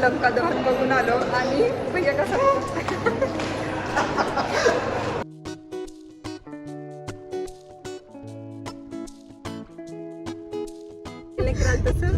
लंका दहन बघून आलो आणि म्हणजे भैया कसा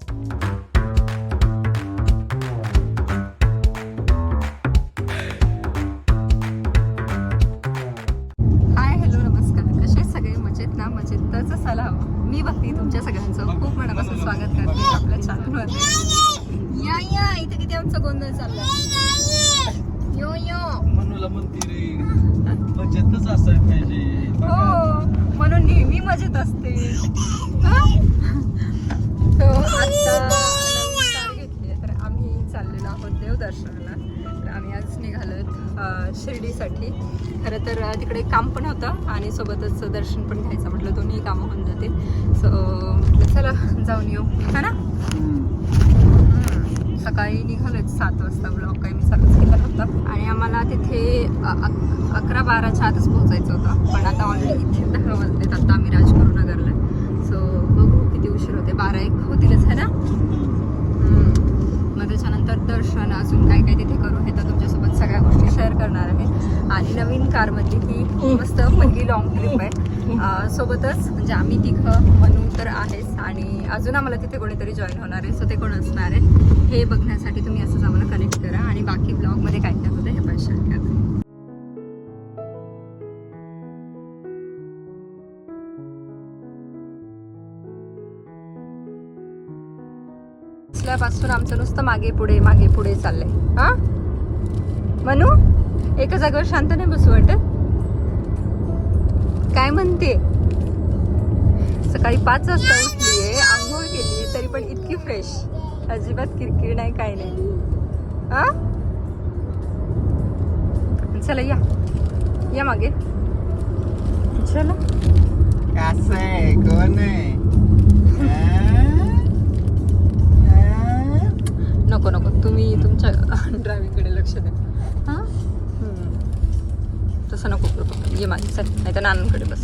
शिर्डीसाठी खरं तर तिकडे काम पण होतं आणि सोबतच दर्शन पण घ्यायचं म्हटलं. दोन्ही कामं होऊन जाते सो म्हटलं चला जाऊन येऊ. हा ना. सकाळी निघालोच सात वाजता ब्लॉग काही मी चालूच केला होता आणि आम्हाला तिथे अकरा बाराच्या आतच पोहोचायचं होतं. पण आता ऑलरेडी इथे दहा वाजलेत. आता आम्ही राजगुरुनगरला सो बघू किती उशीर होते बारा एक होतीलच है ना. मग त्याच्यानंतर दर्शन अजून काय काय तिथे करू हे तर तुमच्यासोबत सगळ्या गोष्टी शेअर करणार आहे. आणि नवीन कारमधली ही मस्त पहिली लॉंग ट्रिप आहे. सोबतच म्हणजे आम्ही तिघं म्हणून तर आहेच. आणि अजून आम्हाला तिथे कोणीतरी जॉईन होणार आहे सो ते कोण असणार आहे हे बघण्यासाठी तुम्ही असंच आम्हाला कनेक्ट करा. आणि बाकी ब्लॉगमध्ये काय काय होतं हे पण शेअर करा. पासून आमचं नुसतं मागे पुढे मागे पुढे चाललंय. हा? मनू एका जागेवर शांत नाही बसू वाटत? काय म्हणते? सकाळी पाच वाजता उठलीये आंघोळ केलीये तरी पण इतकी फ्रेश अजिबात किरकिर नाही काय नाही. हा? चला या. या मागे. चला. कसं आहे? कोण? नको नको. तुम्ही तुमच्या ड्रायव्हिंगकडे लक्ष द्या. करू पप्पा. ये मागे चल नाही तर नानांकडे बस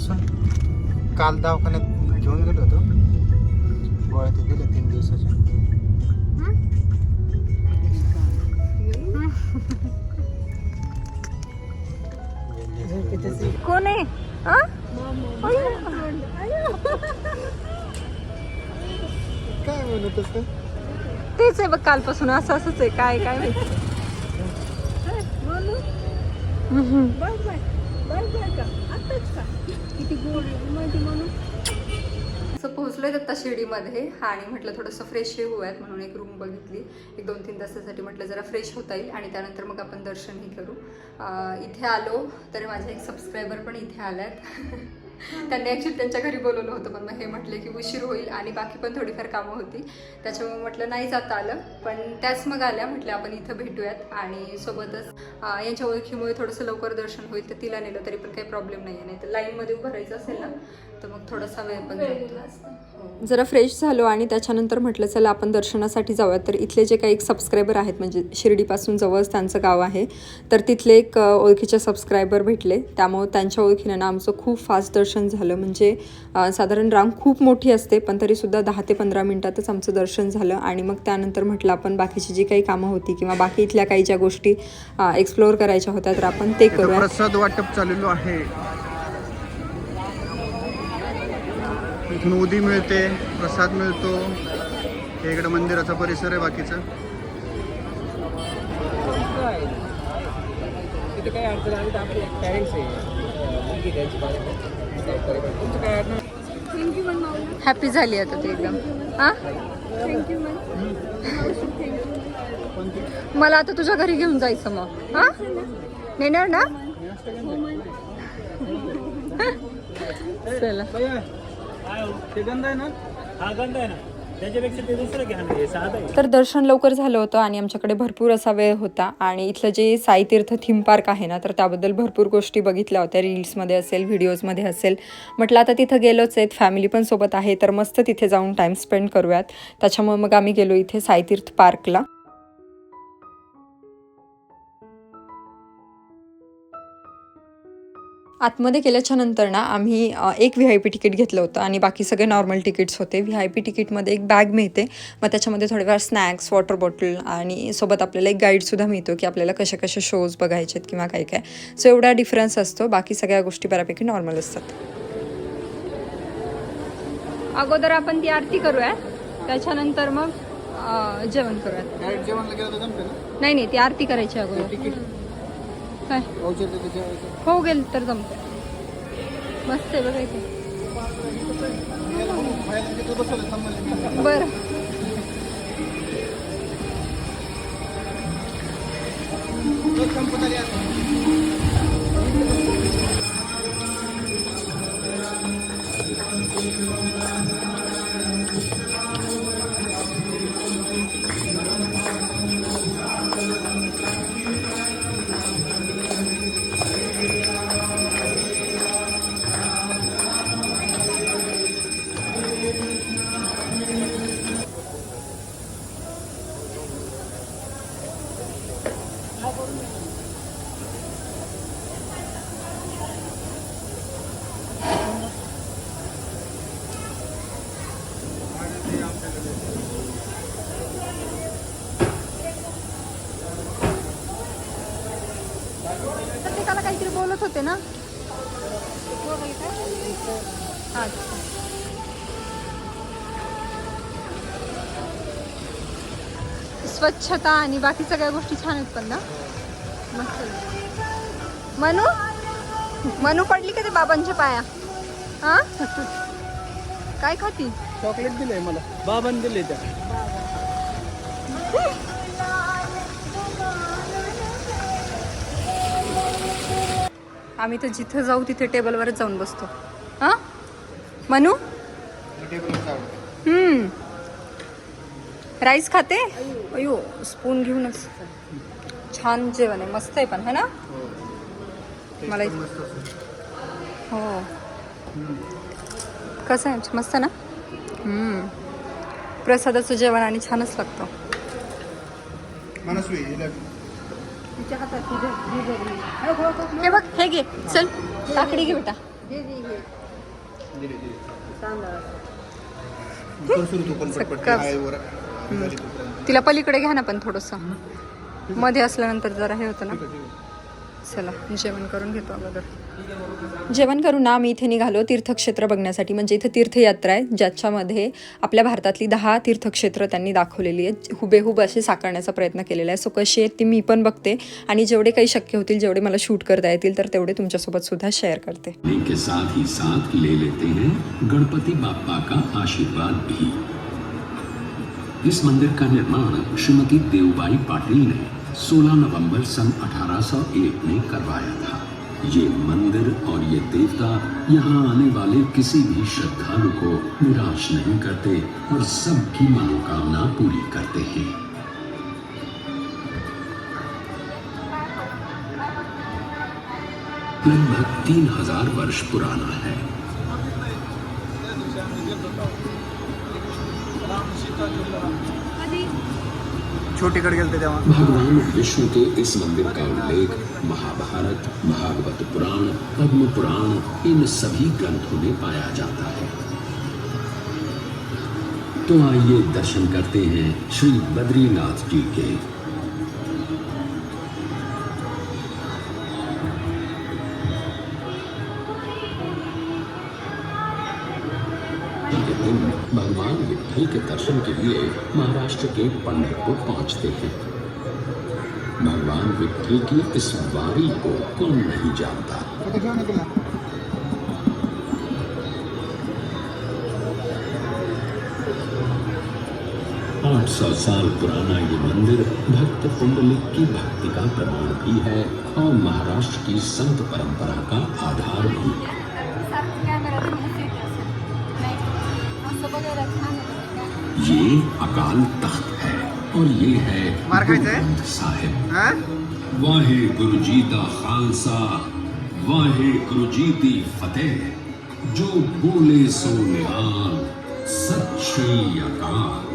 आले. परवापासून काल दवाखान्यात घेऊन गेलो होतो. गोळ्या ते दिल्या तीन दिवसाच्या कोण? आहे हा? काय म्हणत असत तेच आहे बघ कालपासून असं असंच आहे काय काय माहिती. असं पोहोचलोय दत्ता शिर्डीमध्ये आणि म्हटलं थोडंसं फ्रेश हे होऊयात म्हणून एक रूम बघितली. एक दोन तीन तासासाठी म्हटलं जरा फ्रेश होता येईल आणि त्यानंतर मग आपण दर्शनही करू. इथे आलो तर माझे एक सबस्क्रायबर पण इथे आल्यात. त्यांनी ॲक्च्युली त्यांच्या घरी बोलवलं होतं पण मग हे म्हटले की उशीर होईल आणि बाकी पण थोडीफार कामं होती. त्याच्यामुळे म्हटलं नाही जाता आलं. पण त्याच मग आल्या म्हटलं आपण इथं भेटूयात. आणि सोबतच यांच्या ओळखीमुळे थोडंसं लवकर दर्शन होईल तर तिला नेलं तरी पण काही प्रॉब्लेम नाही आहे नाही तर लाईनमध्ये उभं राहायचं असेल ना तर मग थोडासा वेळ पण जातो. जरा फ्रेश झालो आणि त्याच्यानंतर म्हटलं चला आपण दर्शनासाठी जाऊयात. तर इथले जे काही एक सबस्क्रायबर आहेत म्हणजे शिर्डीपासून जवळच त्यांचं गाव आहे तर तिथले एक ओळखीचे सबस्क्रायबर भेटले. त्यामुळे त्यांच्या ओळखीनं ना आमचं खूप फास्ट दर्शन झालं. म्हणजे साधारण रांग खूप मोठी असते पण तरीसुद्धा दहा ते पंधरा मिनटातच आमचं दर्शन झालं. आणि मग त्यानंतर म्हटलं आपण बाकीची जी काही कामं होती किंवा बाकी इथल्या काही ज्या गोष्टी एक्सप्लोअर करायच्या होत्या तर आपण ते करूया प्रसाद वाटप चाललेलो आहे. इथून उदी मिळते प्रसाद मिळतो. हे इकडे मंदिराचा परिसर आहे बाकीचा. हॅपी झाली आता ती एकदम. हां? मला आता तुझ्या घरी घेऊन जायचं मग. हा? नेणार ना? चला. ते गंध आहे ना? हा गंध आहे ना. त्याच्यापेक्षा ते दुसरं घ्या ना हे साधं आहे. तर दर्शन लवकर झालं होतं आणि आमच्याकडे भरपूर असा वेळ होता. आणि इथलं जे साईतीर्थ थीम पार्क आहे ना तर त्याबद्दल भरपूर गोष्टी बघितल्या होत्या. रील्समध्ये असेल व्हिडिओजमध्ये असेल. म्हटलं आता तिथं गेलोच आहेत फॅमिली पण सोबत आहे. तर मस्त तिथे जाऊन टाईम स्पेंड करूयात. त्याच्यामुळे मग आम्ही गेलो इथे साईतीर्थ पार्कला आतमध्ये गेल्याच्यानंतर ना आम्ही एक व्ही आय पी तिकीट घेतलं होतं आणि बाकी सगळे नॉर्मल तिकीट्स होते. व्ही आय पी तिकीटमध्ये एक बॅग मिळते. मग त्याच्यामध्ये थोडेफार स्नॅक्स वॉटर बॉटल आणि सोबत आपल्याला एक गाईडसुद्धा मिळतो की आपल्याला कसे कसे शोज बघायचे आहेत किंवा काय काय. सो एवढा डिफरन्स असतो. बाकी सगळ्या गोष्टी बऱ्यापैकी नॉर्मल असतात. अगोदर आपण ती आरती करूया त्याच्यानंतर मग जेवण करूयात. नाही नाही ती आरती करायची अगोदर. तिकीट. काय जेवायचं. हो गेल तर जमते मस्त आहे बघा इथे. बरं संपत प्रत्येकाला काहीतरी बोलत होते ना? अच्छा स्वच्छता आणि बाकी सगळ्या गोष्टी छान आहेत पण ना? मस्त मनू? मनू पडली का ते बाबांच्या पाया? हा? काय खाती? चॉकलेट दिलंय मला. बाबांनी दिले त्या. आम्ही तर जिथं जाऊ तिथे टेबलवरच जाऊन बसतो. हा? मनू? हम्म. राईस खाते? अयो स्पून घेऊनच. छान जेवण आहे मस्त आहे पण है ना? मला हो. कसं आहे? मस्त ना? प्रसादाचं जेवण आणि छानच लागतं. मनस्वी हिला- हे बघ हे घे. चल काकडी घे बेटा. तिला पलीकडे घ्या ना पण थोडंसं. मध्ये असल्यानंतर जरा हे होतं ना. चला जेवण करून घेतो अगोदर. जेवण करून ना आम्ही इथे निघालो तीर्थक्षेत्र बघण्यासाठी. म्हणजे इथे तीर्थयात्रा आहे ज्याच्यामध्ये आपल्या भारतातली दहा तीर्थक्षेत्र त्यांनी दाखवलेली आहेत. हुबेहूब असे साकारण्याचा प्रयत्न केलेला आहे. सो कशी आहेत ती मी पण बघते. आणि जेवढे काही शक्य होतील जेवढे मला शूट करता येतील तर तेवढे तुमच्यासोबत सुद्धा शेअर करते. के साथ ही साथ ले लेते हैं गणपती बाप्पा का आशीर्वाद भी। इस मंदिर का निर्माण श्रीमती देवबाई पाटिल ने 16 नवंबर सन 1801 में करवाया था। ये मंदिर और ये देवता यहाँ आने वाले किसी भी श्रद्धालु को निराश नहीं करते और सबकी मनोकामना पूरी करते हैं। लगभग तीन हज़ार वर्ष पुराना है। छोटीकडे थे वहाँ। भगवान विष्णु के इस मंदिर का उल्लेख महाभारत, भागवत पुराण, पद्म पुराण, इन सभी ग्रंथों में पाया जाता है। तो आइए दर्शन करते हैं श्री बद्रीनाथ जी के ये दिन भगवान विठल के दर्शन के लिए महाराष्ट्र के पंढरपुर पहुँचते हैं भगवान विठल की इस वारी को कौन नहीं जानता? आठ सौ साल पुराना ये मंदिर भक्त पुंडलिक की भक्ति का प्रमाण भी है और महाराष्ट्र की संत परंपरा का आधार भी। ये अकाल तख्त है और ये है साहिब वाहे गुरु जी दा खालसा वाहे गुरु जी दी फतेह जो बोले सो निहाल सत श्री अकाल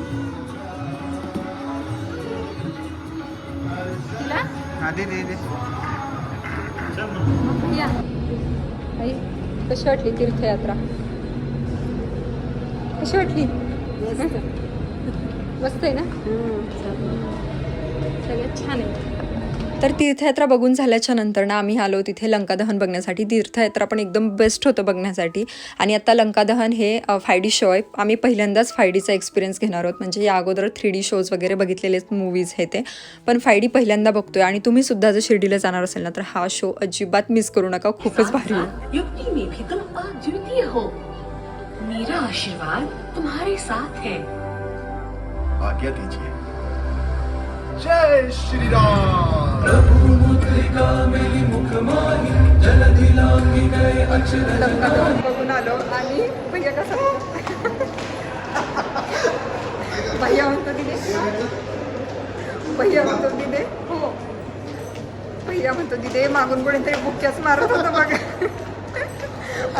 हा दे दे दे। या। आई कशी वाटली तीर्थयात्रा? कशी वाटली? मस्त आहे ना? सगळ्यात छान आहे. तर तीर्थयात्रा बघून झाल्याच्यानंतर ना आम्ही आलो तिथे लंकादहन बघण्यासाठी. तीर्थयात्रा पण एकदम बेस्ट होतं बघण्यासाठी. आणि आता लंकादहन हे फाय डी शो आहे. आम्ही पहिल्यांदाच फाय डीचा एक्सपिरियन्स घेणार आहोत. म्हणजे या अगोदर थ्री डी शोज वगैरे बघितलेले मूवीज हे ते. पण फाय डी पहिल्यांदा बघतोय. आणि तुम्ही सुद्धा जर शिर्डीला जाणार असेल ना तर हा शो अजिबात मिस करू नका. खूपच भारी आहे. युक्ति में भी तुम अद्वितीय हो मेरा आशीर्वाद तुम्हारे साथ है आज्ञा दीजिए जय श्री राम लंकादहन बघून आलो आणि भैया कसा? भैया म्हणतो तिथे. भैया म्हणतो तिथे. हो. भैया म्हणतो तिथे. मागून कोणीतरी बुक्याच मारत होतं बघा.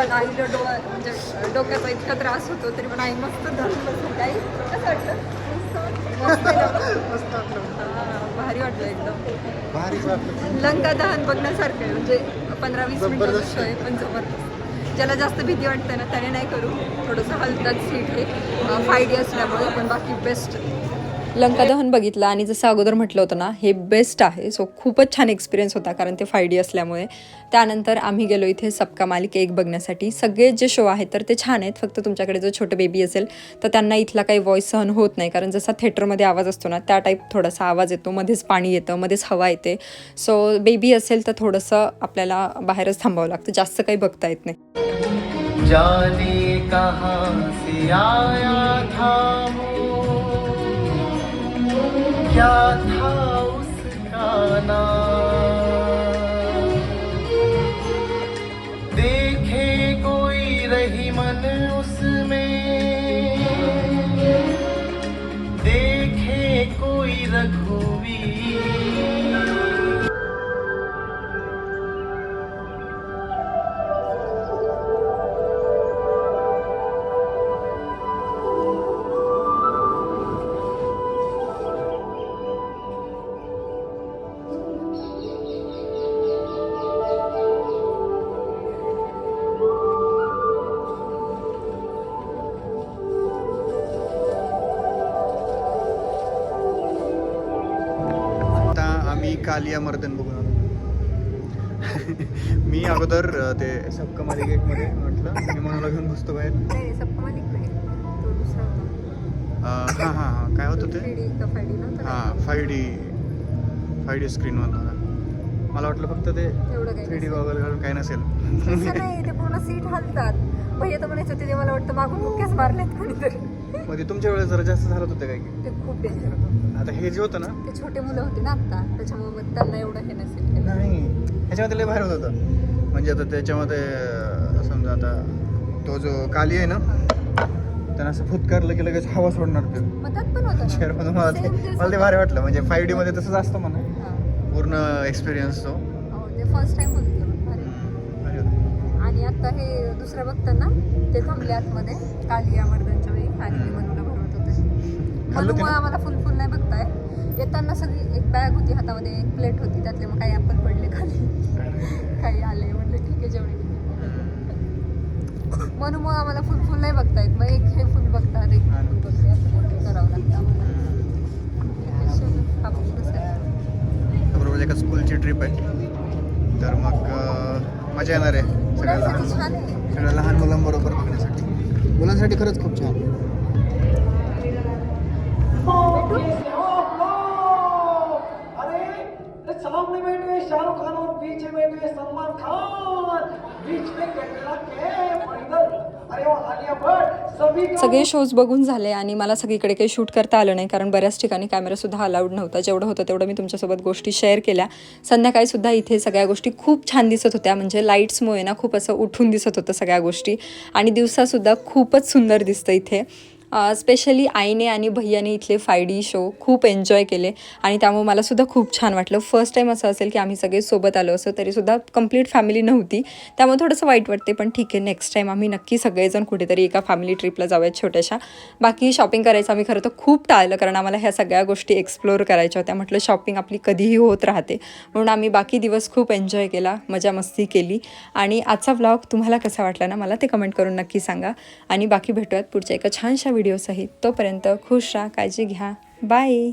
आणि आईला डो म्हणजे डोक्याचा इतका त्रास होतो तरी पण आई मस्त धरून आई कसं वाटलं? मस्त आहे ना? भारी वाटलं एकदम. लंका दहन बघण्यासारखं आहे म्हणजे पंधरा वीस मिनिटाचा शो आहे पण जबरदस्त. ज्याला जास्त भीती वाटते ना त्याने नाही करू. थोडंसं हलतात सीट हे फाय डी असल्यामुळे पण बाकी बेस्ट लंकादहन बघितलं आणि जसं अगोदर म्हटलं होतं ना हे बेस्ट आहे. सो खूपच छान एक्सपिरियन्स होता कारण ते फाय डी असल्यामुळे. त्यानंतर आम्ही गेलो इथे सबका मालिक एक बघण्यासाठी. सगळे जे शो आहेत तर ते छान आहेत. फक्त तुमच्याकडे जो छोटं बेबी असेल तर त्यांना इथला काही व्हॉइस सहन होत नाही. कारण जसा थिएटरमध्ये आवाज असतो ना त्या टाईप थोडासा आवाज येतो. मध्येच पाणी येतं मध्येच हवा येते. सो बेबी असेल तर थोडंसं आपल्याला बाहेरच थांबावं लागतं. जास्त काही बघता येत नाही. जाने कहाँ से आया था क्या था उसका नाम कालिया मर्दन बघून आलो. मी अगोदर ते सबका मालिक एक मध्ये म्हटलं मी मनाला घेऊन बसतो बाहेर. हा हा हा काय होतं ते? हा five D five D screen होता मला वाटलं फक्त ते थ्री डी गॉगल घालून काय नसेल. ते पूर्ण सीट हलतात. भैया तर म्हणायचं होते ते मला वाटतं मागून मुक्याच मारलेत कोणीतरी. मध्ये तुमच्या वेळेस जरा जास्त झालं होतं काय की ते खूप डेंजर होतं. आता हे जे होतं ना? ते छोटे मुलं होते ना आता त्याच्यामुळे मग त्यांना एवढं हे नसेल केलं. नाही. ह्याच्यामध्ये लय बाहेर होत होतं. म्हणजे आता त्याच्यामध्ये अं, समजा आता तो जो काली आहे ना त्यांना असं फुतकारलं की लगेच हवा सोडणार ते. मग त्यात पण होतं मला ते Same तेच मला ते भारी वाटलं. म्हणजे फाईव्ह डी मध्ये तसंच असतं म्हणा. हां. पूर्ण एक्सपिरियन्स तो. हो ते फर्स्ट टाइम भारी. भारी. आणि आता हे दुसरं बघताना ते थांबले आतमध्ये काली अमरदांच्या वेळी आणि मी मनूला भरवत होते. ना? आम्हाला फुल फुल नाही बघताय. येताना सगळी एक बॅग होती हातामध्ये एक प्लेट होती त्यातले मग काही ॲपल पडले खाली. काही आले म्हटलं ठीक आहे जेवढे मनूमुळे आम्हाला फुल फुल नाही बघतायत. मग एक हे फुल बघतात एक. फुल बघते असं करावं लागतं आम्हाला. बरोबर एका स्कूलची ट्रिप आहे. तर मग मजा येणार आहे. सगळ्या लहान मुलांसाठी छान आहे. सगळ्या लहान मुलांबरोबर बघण्यासाठी. मुलांसाठी खरंच खूप छान. हो. सगळे शोज बघून झाले आणि मला सगळीकडे काही शूट करता आलं नाही. कारण बऱ्याच ठिकाणी कॅमेरासुद्धा अलाउड नव्हता. जेवढं होतं तेवढं मी तुमच्यासोबत गोष्टी शेअर केल्या. संध्याकाळीसुद्धा इथे सगळ्या गोष्टी खूप छान दिसत होत्या. म्हणजे लाईट्समुळे ना खूप असं उठून दिसत होतं सगळ्या गोष्टी. आणि दिवसासुद्धा खूपच सुंदर दिसतं इथे. स्पेशली आईने आणि भैयाने इथले फाय डी शो खूप एन्जॉय केले. आणि त्यामुळे मला सुद्धा खूप छान वाटलं. फर्स्ट टाईम असं असेल की आम्ही सगळे सोबत आलो असो तरीसुद्धा कंप्लीट फॅमिली नव्हती. त्यामुळे थोडंसं वाईट वाटते पण ठीक आहे नेक्स्ट टाईम आम्ही नक्की सगळेजण कुठेतरी एका फॅमिली ट्रिपला जाऊयात छोट्याशा. बाकी शॉपिंग करायचं आम्ही खरं तर खूप टाळलं कारण आम्हाला ह्या सगळ्या गोष्टी एक्सप्लोअर करायच्या होत्या. म्हटलं शॉपिंग आपली कधीही होत राहते. म्हणून आम्ही बाकी दिवस खूप एन्जॉय केला मजा मस्ती केली. आणि आजचा व्लॉग तुम्हाला कसा वाटला ना मला ते कमेंट करून नक्की सांगा. आणि बाकी भेटूयात पुढच्या एका छानशा व्हिडिओ व्हिडिओसहित तोपर्यंत खुश राहा काळजी घ्या. बाय.